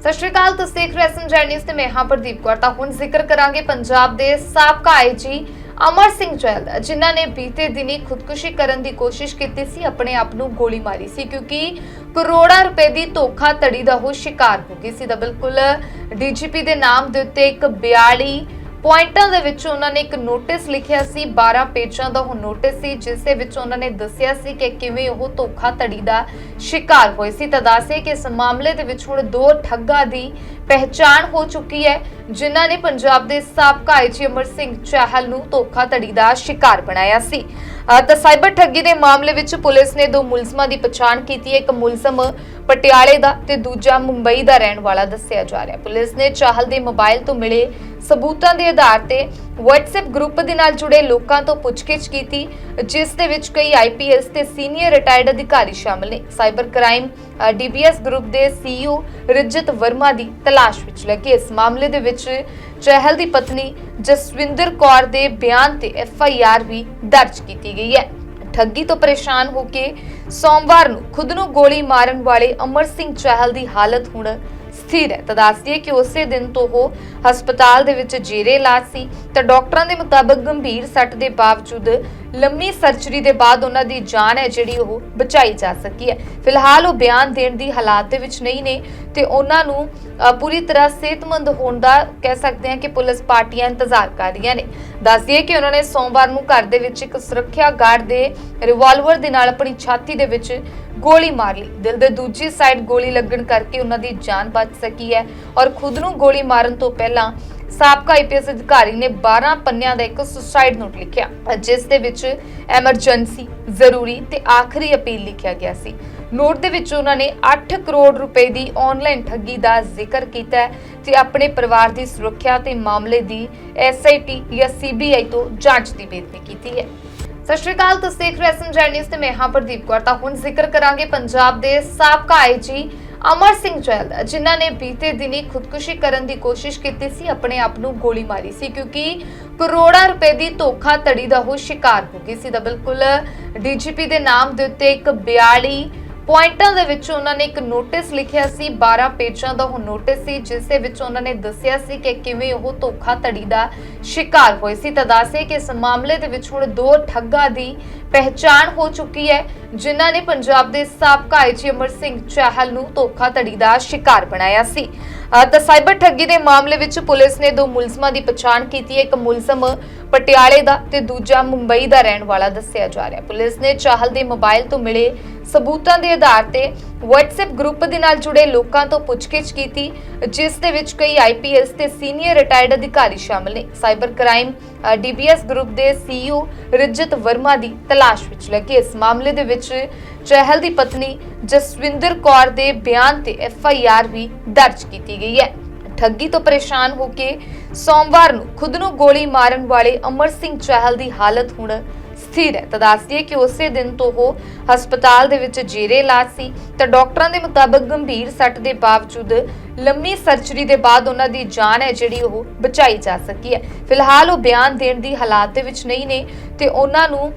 ਸਤਿ ਸ਼੍ਰੀ ਅਕਾਲ, ਤੁਸੀਂ ਦੇਖ ਰਹੇ ਹੋ ਐਸਐਮ ਨਿਊਜ਼ ਤੇ ਮੈਂ ਹਾਂ ਪ੍ਰਦੀਪ ਕੌਰ। ਤਾਂ ਹੁਣ ਜ਼ਿਕਰ ਕਰਾਂਗੇ ਪੰਜਾਬ ਦੇ ਸਾਬਕਾ ਆਈਜੀ ਅਮਰ ਸਿੰਘ ਜੈਲ ਦਾ, ਜਿਨ੍ਹਾਂ ਨੇ ਬੀਤੇ ਦਿਨੀ ਖੁਦਕੁਸ਼ੀ ਕਰਨ ਦੀ ਕੋਸ਼ਿਸ਼ ਕੀਤੀ ਸੀ, ਆਪਣੇ ਆਪ ਨੂੰ ਗੋਲੀ ਮਾਰੀ ਸੀ, ਕਿਉਂਕਿ ਕਰੋੜਾਂ ਰੁਪਏ ਦੀ ਧੋਖਾ ਧੜੀ ਦਾ ਉਹ ਸ਼ਿਕਾਰ ਹੋ ਗਈ ਸੀ। ਤਾਂ ਬਿਲਕੁਲ ਡੀਜੀਪੀ ਦੇ ਨਾਮ ਦੇ ਉੱਤੇ ਇੱਕ 42 ਪੁਆਇੰਟਾਂ ਦੇ ਵਿੱਚ ਉਹਨਾਂ ਨੇ ਇੱਕ ਨੋਟਿਸ ਲਿਖਿਆ ਸੀ 12 ਪੇਜਾਂ ਦਾ ਉਹ ਨੋਟਿਸ ਸੀ, ਜਿਸ ਦੇ ਵਿੱਚ ਉਹਨਾਂ ਨੇ ਦੱਸਿਆ ਸੀ ਕਿ ਕਿਵੇਂ ਉਹ ਧੋਖਾ ਧੜੀ ਦਾ ਸ਼ਿਕਾਰ ਹੋਏ ਸੀ। ਤਾਂ ਦੱਸੇ ਕਿ ਇਸ ਮਾਮਲੇ ਦੇ ਵਿੱਚ ਹੁਣ ਦੋ ਠੱਗਾਂ ਦੀ ਪਹਿਚਾਣ ਹੋ ਚੁੱਕੀ ਹੈ, ਜਿਨ੍ਹਾਂ ਨੇ ਪੰਜਾਬ ਦੇ ਸਾਬਕਾ ਆਈਜੀ ਅਮਰ ਸਿੰਘ ਚਾਹਲ ਨੂੰ ਧੋਖਾ ਧੜੀ ਦਾ ਸ਼ਿਕਾਰ ਬਣਾਇਆ ਸੀ। ਤਾਂ ਸਾਈਬਰ ਠੱਗੀ ਦੇ ਮਾਮਲੇ ਵਿੱਚ ਪੁਲਿਸ ਨੇ ਦੋ ਮੁਲਜ਼ਮਾਂ ਦੀ ਪਛਾਣ ਕੀਤੀ ਹੈ। ਇੱਕ ਮੁਲਜ਼ਮ ਪਟਿਆਲੇ ਦਾ ਤੇ ਦੂਜਾ ਮੁੰਬਈ ਦਾ ਰਹਿਣ ਵਾਲਾ ਦੱਸਿਆ ਜਾ ਰਿਹਾ ਪੁਲਿਸ ਨੇ ਚਾਹਲ ਦੇ ਮੋਬਾਈਲ ਤੋਂ ਮਿਲੇ ਸਬੂਤਾਂ ਦੇ ਆਧਾਰ ਤੇ WhatsApp ਗਰੁੱਪ ਦੇ ਨਾਲ ਜੁੜੇ ਲੋਕਾਂ ਤੋਂ ਪੁੱਛਗਿੱਛ ਕੀਤੀ, ਜਿਸ ਦੇ ਵਿੱਚ ਕਈ IPS ਤੇ ਸੀਨੀਅਰ ਰਿਟਾਇਰਡ ਅਧਿਕਾਰੀ ਸ਼ਾਮਲ ਨੇ। ਸਾਈਬਰ ਕ੍ਰਾਈਮ DBS ਗਰੁੱਪ ਦੇ CEO ਰਜਤ ਵਰਮਾ ਦੀ ਤਲਾਸ਼ ਵਿੱਚ ਲੱਗੇ। ਇਸ ਮਾਮਲੇ ਦੇ ਵਿੱਚ ਚਹਿਲ ਦੀ ਪਤਨੀ ਜਸਵਿੰਦਰ ਕੌਰ ਦੇ ਬਿਆਨ ਤੇ FIR ਵੀ ਦਰਜ ਕੀਤੀ ਗਈ ਹੈ। ਠੱਗੀ ਤੋਂ ਪਰੇਸ਼ਾਨ ਹੋ ਕੇ ਸੋਮਵਾਰ ਨੂੰ ਖੁਦ ਨੂੰ ਗੋਲੀ ਮਾਰਨ ਵਾਲੇ ਅਮਰ ਸਿੰਘ ਚਹਿਲ ਦੀ ਹਾਲਤ ਹੁਣ ਸਥਿਰ ਹੈ। ਤਾਂ ਦੱਸਦੀਏ ਕਿ ਉਸੇ ਦਿਨ ਤੋਂ ਉਹ ਹਸਪਤਾਲ ਦੇ ਵਿੱਚ ਜੇਰੇ ਇਲਾਜ ਸੀ। ਤਾਂ ਡਾਕਟਰਾਂ ਦੇ ਮੁਤਾਬਕ ਗੰਭੀਰ ਸੱਟ ਦੇ ਬਾਵਜੂਦ ਲੰਮੀ ਸਰਜਰੀ ਦੇ ਬਾਅਦ ਉਹਨਾਂ ਦੀ ਜਾਨ ਹੈ ਜਿਹੜੀ ਉਹ ਬਚਾਈ ਜਾ ਸਕੀ ਹੈ। ਫਿਲਹਾਲ ਉਹ ਬਿਆਨ ਦੇਣ ਦੀ ਹਾਲਾਤ ਦੇ ਵਿੱਚ ਨਹੀਂ ਨੇ ਤੇ ਉਹਨਾਂ ਨੂੰ ਪੂਰੀ ਤਰ੍ਹਾਂ ਸਿਹਤਮੰਦ ਹੋਣ ਦਾ ਕਹਿ ਸਕਦੇ ਹਾਂ ਕਿ ਪੁਲਿਸ ਪਾਰਟੀਆਂ ਇੰਤਜ਼ਾਰ ਕਰ ਰਹੀਆਂ ਨੇ। ਦੱਸਦੀਏ ਕਿ ਉਹਨਾਂ ਨੇ ਸੋਮਵਾਰ ਨੂੰ ਘਰ ਦੇ ਵਿੱਚ ਇੱਕ ਸੁਰੱਖਿਆ ਗਾਰਡ ਦੇ ਰਿਵਾਲਵਰ ਦੇ ਨਾਲ ਆਪਣੀ ਛਾਤੀ ਦੇ ਵਿੱਚ ਗੋਲੀ ਮਾਰ ਲਈ। ਦਿਲ ਦੇ ਦੂਜੀ ਸਾਈਡ ਗੋਲੀ ਲੱਗਣ ਕਰਕੇ ਉਹਨਾਂ ਦੀ ਜਾਨ ਬਚ ਸਕੀ ਹੈ ਔਰ ਖੁਦ ਨੂੰ ਗੋਲੀ ਮਾਰਨ ਤੋਂ ਪਹਿਲਾਂ ਸਾਬਕਾ ਆਈਪੀਐਸ ਅਧਿਕਾਰੀ ਨੇ 12 ਪੰਨਿਆਂ ਦਾ ਇੱਕ ਸੁਸਾਈਡ ਨੋਟ ਲਿਖਿਆ, ਜਿਸ ਦੇ ਵਿੱਚ ਐਮਰਜੈਂਸੀ ਜ਼ਰੂਰੀ ਤੇ ਆਖਰੀ ਅਪੀਲ ਲਿਖਿਆ ਗਿਆ ਸੀ। ਨੋਟ ਦੇ ਵਿੱਚ ਉਹਨਾਂ ਨੇ 8 ਕਰੋੜ ਰੁਪਏ ਦੀ ਆਨਲਾਈਨ ਠੱਗੀ ਦਾ ਜ਼ਿਕਰ ਕੀਤਾ ਤੇ ਆਪਣੇ ਪਰਿਵਾਰ ਦੀ ਸੁਰੱਖਿਆ ਤੇ ਮਾਮਲੇ ਦੀ ਐਸਆਈਟੀ ਜਾਂ ਸੀਬੀਆਈ ਤੋਂ ਜਾਂਚ ਦੀ ਬੇਨਤੀ ਕੀਤੀ ਹੈ। ਸਤਿ ਸ਼੍ਰੀ ਅਕਾਲ, ਤੁਸੀਂ ਦੇਖ ਰਹੇ ਹੋ ਐਸਐਮ ਨਿਊਜ਼ ਤੇ ਮੈਂ ਹਾਂ ਪ੍ਰਦੀਪ ਕੌਰ। ਤਾਂ ਹੁਣ ਜ਼ਿਕਰ ਕਰਾਂਗੇ ਪੰਜਾਬ ਦੇ ਸਾਬਕਾ ਆਈਜੀ ਅਮਰ ਸਿੰਘ ਜੈਲ ਦਾ, ਜਿਨ੍ਹਾਂ ਨੇ ਬੀਤੇ ਦਿਨੀ ਖੁਦਕੁਸ਼ੀ ਕਰਨ ਦੀ ਕੋਸ਼ਿਸ਼ ਕੀਤੀ ਸੀ, ਆਪਣੇ ਆਪ ਨੂੰ ਗੋਲੀ ਮਾਰੀ ਸੀ, ਕਿਉਂਕਿ ਕਰੋੜਾਂ ਰੁਪਏ ਦੀ ਧੋਖਾ ਧੜੀ ਦਾ ਉਹ ਸ਼ਿਕਾਰ ਹੋ ਗਈ ਸੀ। ਤਾਂ ਬਿਲਕੁਲ ਡੀਜੀਪੀ ਦੇ ਨਾਮ ਦੇ ਉੱਤੇ ਇੱਕ 42 ਪੁਆਇੰਟਾਂ ਦੇ ਵਿੱਚ ਉਹਨਾਂ ਨੇ ਇੱਕ ਨੋਟਿਸ ਲਿਖਿਆ ਸੀ 12 ਪੇਜਾਂ ਦਾ ਉਹ ਨੋਟਿਸ ਸੀ, ਜਿਸ ਦੇ ਵਿੱਚ ਉਹਨਾਂ ਨੇ ਦੱਸਿਆ ਸੀ ਕਿ ਕਿਵੇਂ ਉਹ ਧੋਖਾ ਧੜੀ ਦਾ ਸ਼ਿਕਾਰ ਹੋਏ ਸੀ। ਤਾਂ ਦੱਸੇ ਕਿ ਇਸ ਮਾਮਲੇ ਦੇ ਵਿੱਚ ਹੁਣ ਦੋ ਠੱਗਾਂ ਦੀ ਪਹਿਚਾਣ ਹੋ ਚੁੱਕੀ ਹੈ, ਜਿਨ੍ਹਾਂ ਨੇ ਪੰਜਾਬ ਦੇ ਸਾਬਕਾ ਆਈਜੀ ਅਮਰ ਸਿੰਘ ਚਾਹਲ ਨੂੰ ਧੋਖਾ ਧੜੀ ਦਾ ਸ਼ਿਕਾਰ ਬਣਾਇਆ ਸੀ। ਤਾਂ ਸਾਈਬਰ ਠੱਗੀ ਦੇ ਮਾਮਲੇ ਵਿੱਚ ਪੁਲਿਸ ਨੇ ਦੋ ਮੁਲਜ਼ਮਾਂ ਦੀ ਪਛਾਣ ਕੀਤੀ ਹੈ, ਇੱਕ ਮੁਲਜ਼ਮ ਪਟਿਆਲੇ ਦਾ ਤੇ ਦੂਜਾ ਮੁੰਬਈ ਦਾ ਰਹਿਣ ਵਾਲਾ ਦੱਸਿਆ ਜਾ ਰਿਹਾ। ਪੁਲਿਸ ਨੇ ਚਾਹਲ ਦੇ ਮੋਬਾਈਲ ਤੋਂ ਮਿਲੇ ਸਬੂਤਾਂ ਦੇ ਆਧਾਰ ਤੇ WhatsApp ਗਰੁੱਪ ਦੇ ਨਾਲ ਜੁੜੇ ਲੋਕਾਂ ਤੋਂ ਪੁੱਛਗਿੱਛ ਕੀਤੀ, ਜਿਸ ਦੇ ਵਿੱਚ ਕਈ IPS ਤੇ ਸੀਨੀਅਰ ਰਿਟਾਇਰਡ ਅਧਿਕਾਰੀ ਸ਼ਾਮਲ ਨੇ। ਸਾਈਬਰ ਕ੍ਰਾਈਮ DBS ਗਰੁੱਪ ਦੇ CEO ਰਜਤ ਵਰਮਾ ਦੀ ਤਲਾਸ਼ ਵਿੱਚ ਲੱਗੇ। ਇਸ ਮਾਮਲੇ ਦੇ ਵਿੱਚ ਚਹਿਲ ਦੀ ਪਤਨੀ ਜਸਵਿੰਦਰ ਕੌਰ ਦੇ ਬਿਆਨ ਤੇ FIR ਵੀ ਦਰਜ ਕੀਤੀ ਗਈ ਹੈ। ਠੱਗੀ ਤੋਂ ਪਰੇਸ਼ਾਨ ਹੋ ਕੇ ਸੋਮਵਾਰ ਨੂੰ ਖੁਦ ਨੂੰ ਗੋਲੀ ਮਾਰਨ ਵਾਲੇ ਅਮਰ ਸਿੰਘ ਚਹਿਲ ਦੀ ਹਾਲਤ ਹੁਣ ਸਥਿਰ ਹੈ। ਤਾਂ ਦੱਸਦੀਏ ਕਿ ਉਸੇ ਦਿਨ ਤੋਂ ਉਹ ਹਸਪਤਾਲ ਦੇ ਵਿੱਚ ਜੇਰੇ ਇਲਾਜ ਸੀ। ਤਾਂ ਡਾਕਟਰਾਂ ਦੇ ਮੁਤਾਬਕ ਗੰਭੀਰ ਸੱਟ ਦੇ ਬਾਵਜੂਦ ਲੰਮੀ ਸਰਜਰੀ ਦੇ ਬਾਅਦ ਉਹਨਾਂ ਦੀ ਜਾਨ ਹੈ ਜਿਹੜੀ ਉਹ ਬਚਾਈ ਜਾ ਸਕੀ ਹੈ। ਫਿਲਹਾਲ ਉਹ ਬਿਆਨ ਦੇਣ ਦੀ ਹਾਲਾਤ ਦੇ ਵਿੱਚ ਨਹੀਂ ਨੇ ਤੇ ਉਹਨਾਂ ਨੂੰ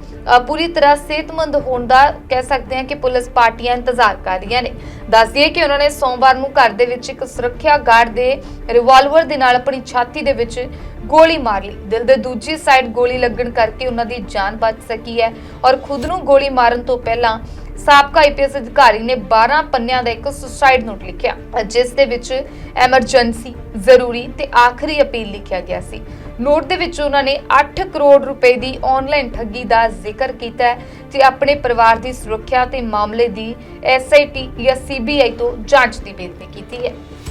ਪੂਰੀ ਤਰ੍ਹਾਂ ਸਿਹਤਮੰਦ ਹੋਣ ਦਾ ਕਹਿ ਸਕਦੇ ਹਾਂ ਕਿ ਪੁਲਿਸ ਪਾਰਟੀਆਂ ਇੰਤਜ਼ਾਰ ਕਰ ਰਹੀਆਂ ਨੇ। ਦੱਸਦੀਏ ਕਿ ਉਹਨਾਂ ਨੇ ਸੋਮਵਾਰ ਨੂੰ ਘਰ ਦੇ ਵਿੱਚ ਇੱਕ ਸੁਰੱਖਿਆ ਗਾਰਡ ਦੇ ਰਿਵਾਲਵਰ ਦੇ ਨਾਲ ਆਪਣੀ ਛਾਤੀ ਦੇ ਵਿੱਚ ਗੋਲੀ ਮਾਰ ਲਈ। ਦਿਲ ਦੇ ਦੂਜੀ ਸਾਈਡ ਗੋਲੀ ਲੱਗਣ ਕਰਕੇ ਉਹਨਾਂ ਦੀ ਜਾਨ ਬਚ ਸਕੀ ਹੈ ਔਰ ਖੁਦ ਨੂੰ ਗੋਲੀ ਮਾਰਨ ਤੋਂ ਪਹਿਲਾਂ ਸਾਬਕਾ ਆਈਪੀਐਸ ਅਧਿਕਾਰੀ ਨੇ 12 ਪੰਨਿਆਂ ਦਾ ਇੱਕ ਸੁਸਾਈਡ ਨੋਟ ਲਿਖਿਆ, ਜਿਸ ਦੇ ਵਿੱਚ ਐਮਰਜੈਂਸੀ ਜ਼ਰੂਰੀ ਤੇ ਆਖਰੀ ਅਪੀਲ ਲਿਖਿਆ ਗਿਆ ਸੀ। ਨੋਟ ਦੇ ਵਿੱਚ ਉਹਨਾਂ ਨੇ 8 ਕਰੋੜ ਰੁਪਏ ਦੀ ਆਨਲਾਈਨ ਠੱਗੀ ਦਾ ਜ਼ਿਕਰ ਕੀਤਾ ਹੈ ਤੇ ਆਪਣੇ ਪਰਿਵਾਰ ਦੀ ਸੁਰੱਖਿਆ ਤੇ ਮਾਮਲੇ ਦੀ ਐਸਆਈਟੀ ਜਾਂ ਸੀਬੀਆਈ ਤੋਂ ਜਾਂਚ ਦੀ ਬੇਨਤੀ ਕੀਤੀ ਹੈ।